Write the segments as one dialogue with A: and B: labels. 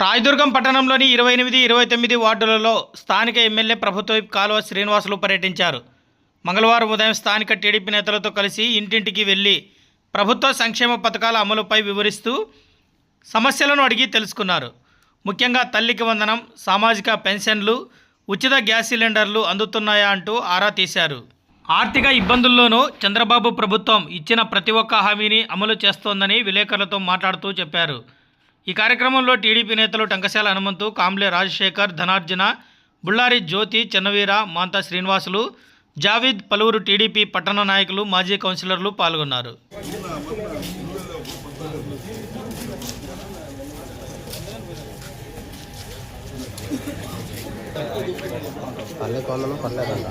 A: రాయదుర్గం పట్టణంలోని ఇరవై ఎనిమిది ఇరవై తొమ్మిది వార్డులలో స్థానిక ఎమ్మెల్యే ప్రభుత్వ కాలువ శ్రీనివాసులు పర్యటించారు. మంగళవారం ఉదయం స్థానిక టీడీపీ నేతలతో కలిసి ఇంటింటికి వెళ్ళి ప్రభుత్వ సంక్షేమ పథకాల అమలుపై వివరిస్తూ సమస్యలను అడిగి తెలుసుకున్నారు. ముఖ్యంగా తల్లికి వందనం సామాజిక పెన్షన్లు ఉచిత గ్యాస్ సిలిండర్లు అందుతున్నాయా అంటూ ఆరా తీశారు. ఆర్థిక ఇబ్బందుల్లోనూ చంద్రబాబు ప్రభుత్వం ఇచ్చిన ప్రతి ఒక్క హామీని అమలు చేస్తోందని విలేకరులతో మాట్లాడుతూ చెప్పారు. ఈ కార్యక్రమంలో టీడీపీ నేతలు టంకశాల హనుమంతు కాంబ్లే రాజశేఖర్ ధనార్జన బుల్లారి జ్యోతి చెన్నవీర మాంతా శ్రీనివాసులు జావీద్ పలువురు టీడీపీ పట్టణ నాయకులు మాజీ కౌన్సిలర్లు పాల్గొన్నారు.
B: పల్లె
C: పర్లేదండి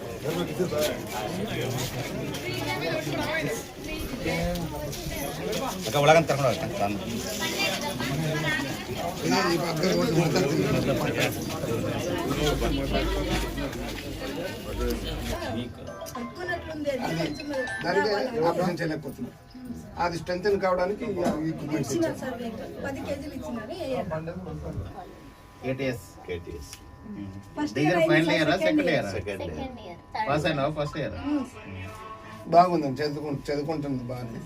C: అక్క ఉలగం
D: తరగడం ఆపరేషన్ చేయలేకపోతున్నారు అది స్ట్రెంగ్ కావడానికి
E: equipments
C: KTS KTS
E: first year
C: final ఇయరా second year
F: second year
C: first అయినా ఫస్ట్ ఇయర్
D: బాగుందండి చదువుకు చదువుకుంటుంది బాగానే.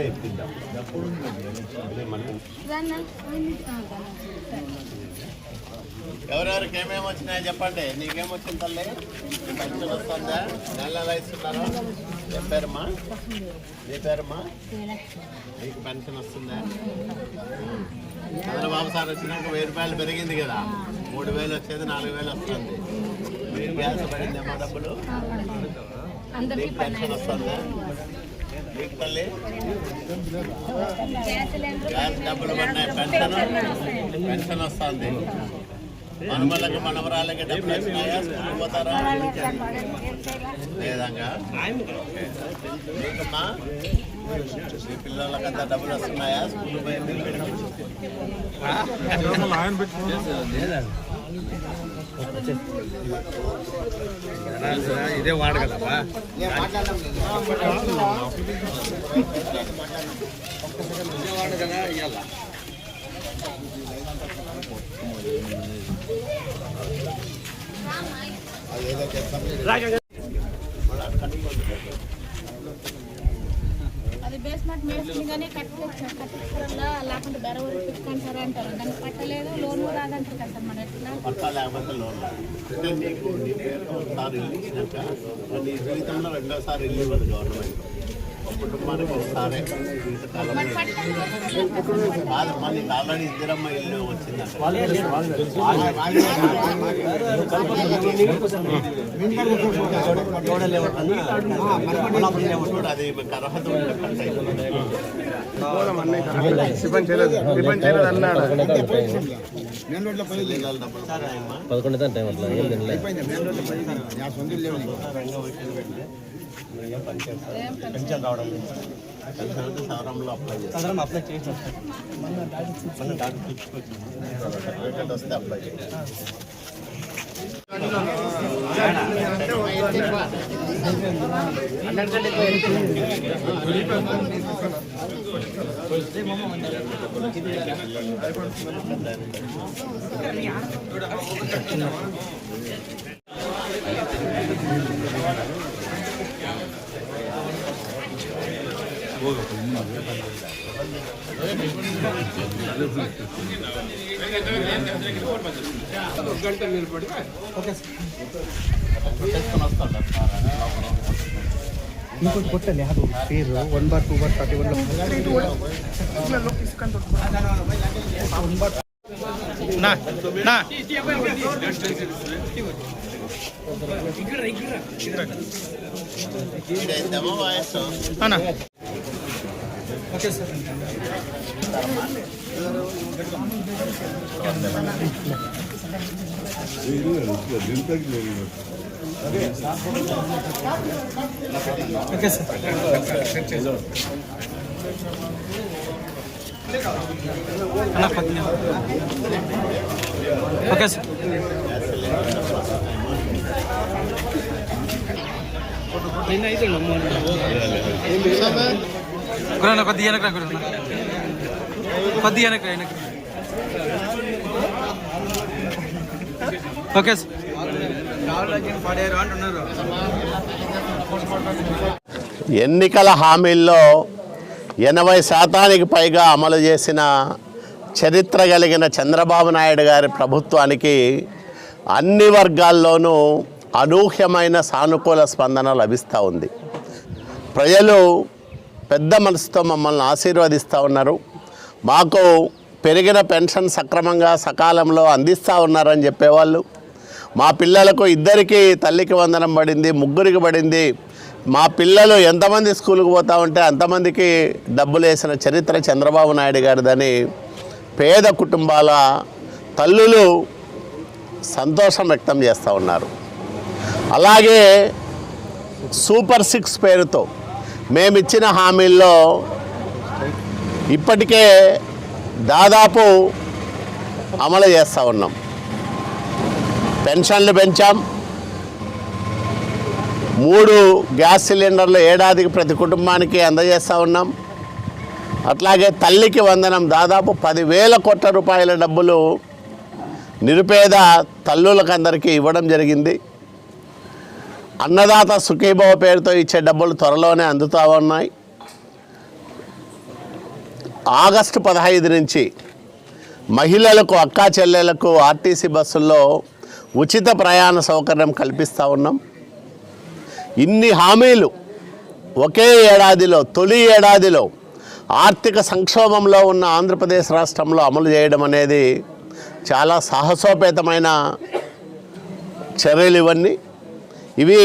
C: ఇప్పిద్దాం మనకు ఎవరెవరికి ఏమేమి వచ్చినాయో చెప్పండి. నీకేం వచ్చింది తల్లి? పెన్షన్ వస్తుందా? నెల నెల ఇస్తున్నారా ఏం పేరమ్మా? నీ పేరమ్మా? నీకు పెన్షన్ వస్తుందా? చంద్రబాబు సార్ వచ్చినాక వెయ్యి రూపాయలు పెరిగింది కదా. మూడు వేలు వచ్చేది నాలుగు వేలు వస్తుంది. మీకు గ్యాస్ పడిందేమో డబ్బులు? నీకు పెన్షన్ వస్తుందా? నీకు తల్లి? గ్యాస్ డబ్బులు పడినాయి. పెన్షన్? పెన్షన్ వస్తుంది. మనమల్లకి మనవరాలకి డబ్బులు వచ్చినాయా స్కూల్ పోతారా? లేదంగా? మీకమ్మా మీ పిల్లలకి అంత డబ్బులు వస్తున్నాయా? స్కూల్
B: ఇదే వాడు కదమ్మా.
F: అది బేస్మెంట్ మేస్తుందిగానే కట్టలేదు కట్టించారా లేకుంటే బెర ఊరి పెట్టుకుంటారా అంటారు. దానికి పట్టలేదు లోన్ రాదంటారు కదా సార్ మన ఎట్లా?
C: పట్టా లేకపోతే లోన్ అంటే నీకు నీ పేరు ఒకసారి ఇల్లు ఇచ్చినాక నీ జీవితంలో రెండోసారి ఇల్లు ఇవ్వదు గవర్నమెంట్ కుటుంబానికి జీవితకాలం కాదమ్మా నీకు ఆల్రెడీ ఇద్దరమ్మ ఇల్లు వచ్చిందంట. అది అర్హత?
B: పదకొండు టైం అట్లా ఏం తినలే.
C: మెరుగ్గా పనిచేస్తారు పెన్షన్ రావడం అప్లై చేస్తాం
B: అప్లై చేసాం
C: గంట నిలబడి ఓకే ఇంకోటి కొట్టండి అది పేరు one bar two bar thirty one
D: one bar
A: నా నా ఇక్కడ ఇక్కడ
C: ఇదైతేమో వయస్సు
A: అన్నా ఓకే సార్ కొద్దిగా వెనక కొద్దిగా వెనక వెనక ఓకే సార్.
C: ఎన్నికల హామీల్లో ఎనభై శాతానికి పైగా అమలు చేసిన చరిత్ర కలిగిన చంద్రబాబు నాయుడు గారి ప్రభుత్వానికి అన్ని వర్గాల్లోనూ అనూహ్యమైన సానుకూల స్పందన లభిస్తూ ఉంది. ప్రజలు పెద్ద మనసుతో మమ్మల్ని ఆశీర్వదిస్తూ ఉన్నారు. మాకు పెరిగిన పెన్షన్ సక్రమంగా సకాలంలో అందిస్తూ ఉన్నారని చెప్పేవాళ్ళు. మా పిల్లలకు ఇద్దరికి తల్లికి వందనం పడింది ముగ్గురికి పడింది. మా పిల్లలు ఎంతమంది స్కూల్కి పోతా ఉంటే అంతమందికి డబ్బులు వేసిన చరిత్ర చంద్రబాబు నాయుడు గారిదని పేద కుటుంబాల తల్లులు సంతోషం వ్యక్తం చేస్తూ ఉన్నారు. అలాగే సూపర్ సిక్స్ పేరుతో మేమిచ్చిన హామీల్లో ఇప్పటికే దాదాపు అమలు చేస్తూ ఉన్నాం. పెన్షన్లు పెంచాం. మూడు గ్యాస్ సిలిండర్లు ఏడాదికి ప్రతి కుటుంబానికి అందజేస్తూ ఉన్నాం. అట్లాగే తల్లికి వందనం దాదాపు పదివేల కోట్ల రూపాయల డబ్బులు నిరుపేద తల్లులకు అందరికీ ఇవ్వడం జరిగింది. అన్నదాత సుఖీభవ పేరుతో ఇచ్చే డబ్బులు త్వరలోనే అందుతా ఉన్నాయి. ఆగస్టు పదహైదు నుంచి మహిళలకు అక్కా చెల్లెలకు ఆర్టీసీ బస్సుల్లో ఉచిత ప్రయాణ సౌకర్యం కల్పిస్తూ ఉన్నాం. ఇన్ని హామీలు ఒకే ఏడాదిలో తొలి ఏడాదిలో ఆర్థిక సంక్షోభంలో ఉన్న ఆంధ్రప్రదేశ్ రాష్ట్రంలో అమలు చేయడం అనేది చాలా సాహసోపేతమైన చర్యలు ఇవన్నీ. ఇవి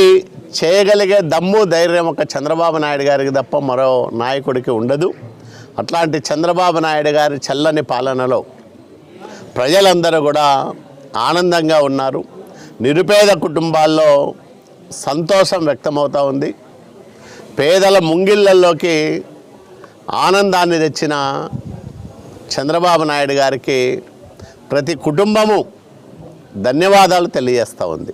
C: చేయగలిగే దమ్ము ధైర్యం ఒక చంద్రబాబు నాయుడు గారికి తప్ప మరో నాయకుడికి ఉండదు. అట్లాంటి చంద్రబాబు నాయుడు గారి చల్లని పాలనలో ప్రజలందరూ కూడా ఆనందంగా ఉన్నారు. నిరుపేద కుటుంబాల్లో సంతోషం వ్యక్తమవుతూ ఉంది. పేదల ముంగిళ్ళల్లోకి ఆనందాన్ని తెచ్చిన చంద్రబాబు నాయుడు గారికి ప్రతి కుటుంబము ధన్యవాదాలు తెలియజేస్తూ ఉంది.